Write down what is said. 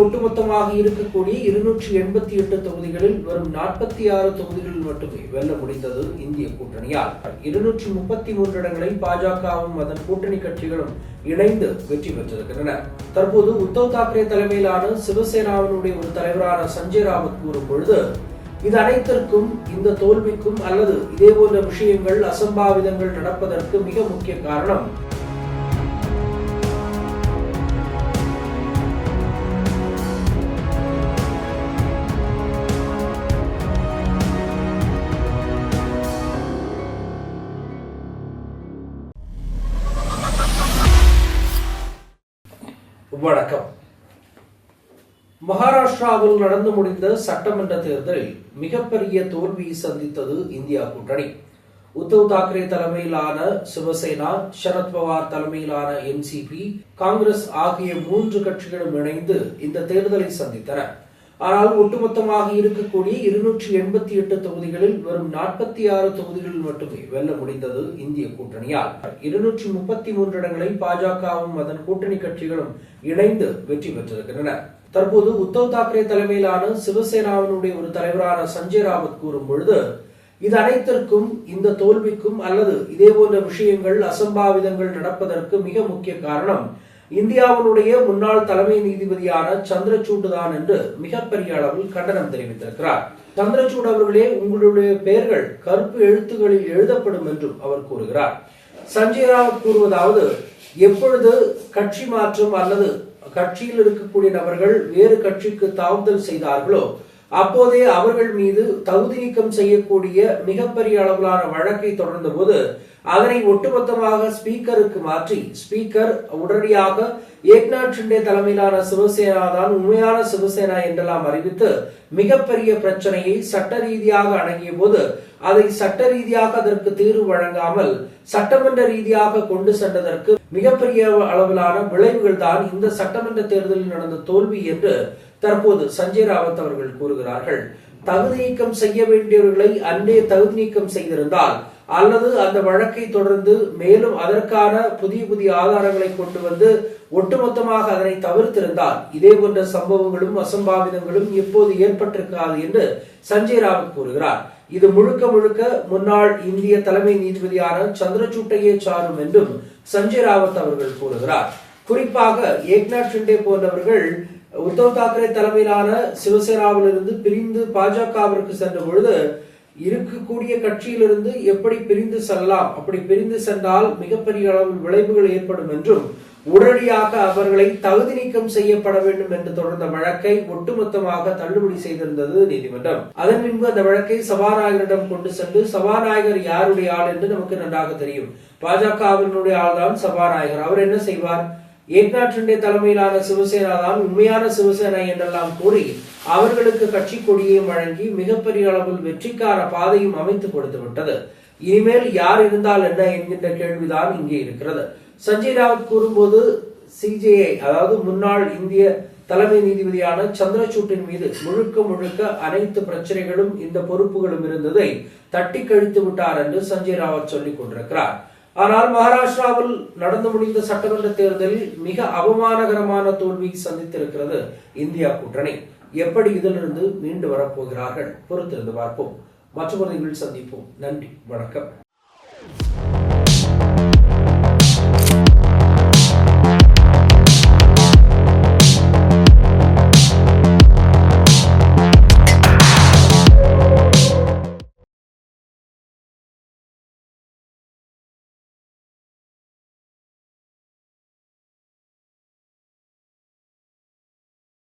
ஒட்டுமொத்தமாக இருக்கக்கூடிய இருநூற்றி எண்பத்தி எட்டு தொகுதிகளில் வரும் நாற்பத்தி ஆறு தொகுதிகளில் மட்டுமே வெல்ல முடிந்தது இந்திய கூட்டணியால். இருநூற்றி முப்பத்தி மூன்று இடங்களை பாஜகவும் அதன் கூட்டணி கட்சிகளும் இணைந்து வெற்றி பெற்றிருக்கின்றன. தற்போது உத்தவ் தாக்கரே தலைமையிலான சிவசேனாவினுடைய ஒரு தலைவரான சஞ்சய் ராவத் கூறும் பொழுது இது அனைத்திற்கும் இந்த தோல்விக்கும் அல்லது இதே போன்ற விஷயங்கள் அசம்பாவிதங்கள் நடப்பதற்கு மிக முக்கிய காரணம் வணக்கம். மகாராஷ்டிராவில் நடந்து முடிந்த சட்டமன்ற தேர்தலில் மிகப்பெரிய தோல்வியை சந்தித்தது இந்தியா கூட்டணி. உத்தவ் தாக்கரே தலைமையிலான சிவசேனா சரத்பவார் தலைமையிலான என்சிபி காங்கிரஸ் ஆகிய மூன்று கட்சிகளும் இணைந்து இந்த தேர்தலை சந்தித்தன. ஆனால் ஒட்டுமொத்தமாக இருக்கக்கூடிய இருநூற்றி எண்பத்தி எட்டு தொகுதிகளில் வெறும் நாற்பத்தி ஆறு தொகுதிகளில் மட்டுமே வெல்ல முடிந்தது இந்திய கூட்டணியால். இருநூற்றி முப்பத்தி மூன்று இடங்களை பாஜகவும் அதன் கூட்டணி கட்சிகளும் இணைந்து வெற்றி பெற்றிருக்கின்றன. தற்போது உத்தவ் தாக்கரே தலைமையிலான சிவசேனாவினுடைய ஒரு தலைவரான சஞ்சய் ராவத் கூறும் பொழுது இது அனைத்திற்கும் இந்த தோல்விக்கும் அல்லது இதே போன்ற விஷயங்கள் அசம்பாவிதங்கள் நடப்பதற்கு மிக முக்கிய காரணம் இந்தியாவினுடைய முன்னாள் தலைமை நீதிபதியான சந்திரசூட் தான் என்று மிகப்பெரிய அளவில் கண்டனம் தெரிவித்திருக்கிறார். சந்திரசூட் அவர்களே உங்களுடைய பெயர்கள் கருப்பு எழுத்துகளில் எழுதப்படும் என்றும் அவர் கூறுகிறார். சஞ்சய் ராவத் கூறுவதாவது எப்பொழுது கட்சி மாற்றம் அல்லது கட்சியில் இருக்கக்கூடிய நபர்கள் வேறு கட்சிக்கு தாவுதல் செய்தார்களோ அப்போதே அவர்கள் மீது தகுதி நீக்கம் செய்யக்கூடிய மிகப்பெரிய அளவிலான வழக்கை தொடர்ந்த போது அதனை ஒட்டுமொத்தமாக ஸ்பீக்கருக்கு மாற்றி ஸ்பீக்கர் உடனடியாக ஏக்நாத் ஷிண்டே தலைமையிலான சிவசேனா தான் உண்மையான சிவசேனா என்றெல்லாம் அறிவித்து மிகப்பெரிய பிரச்சனையை சட்ட ரீதியாக அடங்கிய போது அதை சட்ட ரீதியாக அதற்கு தீர்வு வழங்காமல் சட்டமன்ற ரீதியாக கொண்டு சென்றதற்கு மிகப்பெரிய அளவிலான விளைவுகள் தான் இந்த சட்டமன்ற தேர்தலில் நடந்த தோல்வி என்று தற்போது சஞ்சய் ராவத் அவர்கள் கூறுகிறார்கள் தகுதி நீக்கம் செய்ய வேண்டியவர்களை அன்றே தகுதி நீக்கம் செய்திருந்தால் அல்லது அந்த வழக்கை தொடர்ந்து மேலும் அதற்கான புதிய புதிய ஆதாரங்களை கொண்டு வந்து ஒட்டுமொத்தமாக அதனை தவிர்த்திருந்தால் இதே போன்ற சம்பவங்களும் அசம்பாவிதங்களும் எப்போது ஏற்பட்டிருக்காது என்று சஞ்சய் ராவத் கூறுகிறார். இது முழுக்க முழுக்க முன்னாள் இந்திய தலைமை நீதிபதியான சந்திரசூட்டையே சாரும் என்றும் சஞ்சய் ராவத் அவர்கள் கூறுகிறார். குறிப்பாக ஏக்நாத் ஷிண்டே போன்றவர்கள் உத்தவ் தாக்கரே தலைமையிலான சிவசேனாவிலிருந்து பிரிந்து பாஜகவிற்கு சென்ற பொழுது இருக்கக்கூடிய கட்சியிலிருந்து எப்படி பிரிந்து செல்லலாம்? அப்படி பிரிந்து சென்றால் மிகப்பெரிய அளவில் விளைவுகள் ஏற்படும் என்றும் உடனடியாக அவர்களை தகுதி நீக்கம் செய்யப்பட வேண்டும் என்று தொடர்ந்த வழக்கை ஒட்டுமொத்தமாக தள்ளுபடி செய்திருந்தது நீதிமன்றம். அதன் பின்பு அந்த வழக்கை சபாநாயகரிடம் கொண்டு சென்று சபாநாயகர் யாருடைய ஆள் என்று நமக்கு நன்றாக தெரியும். பாஜகவினுடைய ஆள்தான் சபாநாயகர். அவர் என்ன செய்வார்? ஏக்நாத் ஷிண்டே தலைமையிலான சிவசேனா தான் உண்மையான சிவசேனா என்றெல்லாம் கூறி அவர்களுக்கு கட்சி கொடியையும் வழங்கி மிகப்பெரிய அளவில் வெற்றிக்கான பாதையும் அமைத்து கொடுத்து விட்டது. இனிமேல் யார் இருந்தால் என்ன என்கின்ற கேள்விதான் இங்கே இருக்கிறது. சஞ்சய் ராவத் கூறும்போது சிஜேஐ அதாவது முன்னாள் இந்திய தலைமை நீதிபதியான சந்திரசூட்டின் மீது முழுக்க முழுக்க அனைத்து பிரச்சனைகளும் இந்த பொறுப்புகளும் இருந்ததை தட்டி கழித்து விட்டார் என்று சஞ்சய் ராவத் சொல்லிக் கொண்டிருக்கிறார். ஆனால் மகாராஷ்டிராவில் நடந்து முடிந்த சட்டமன்ற தேர்தலில் மிக அவமானகரமான தோல்வியை சந்தித்திருக்கிறது இந்தியா கூட்டணி. எப்படி இதிலிருந்து மீண்டு வரப்போகிறார்கள்? பொறுத்திருந்து பார்ப்போம். மற்றொரு சந்திப்போம். நன்றி. வணக்கம்.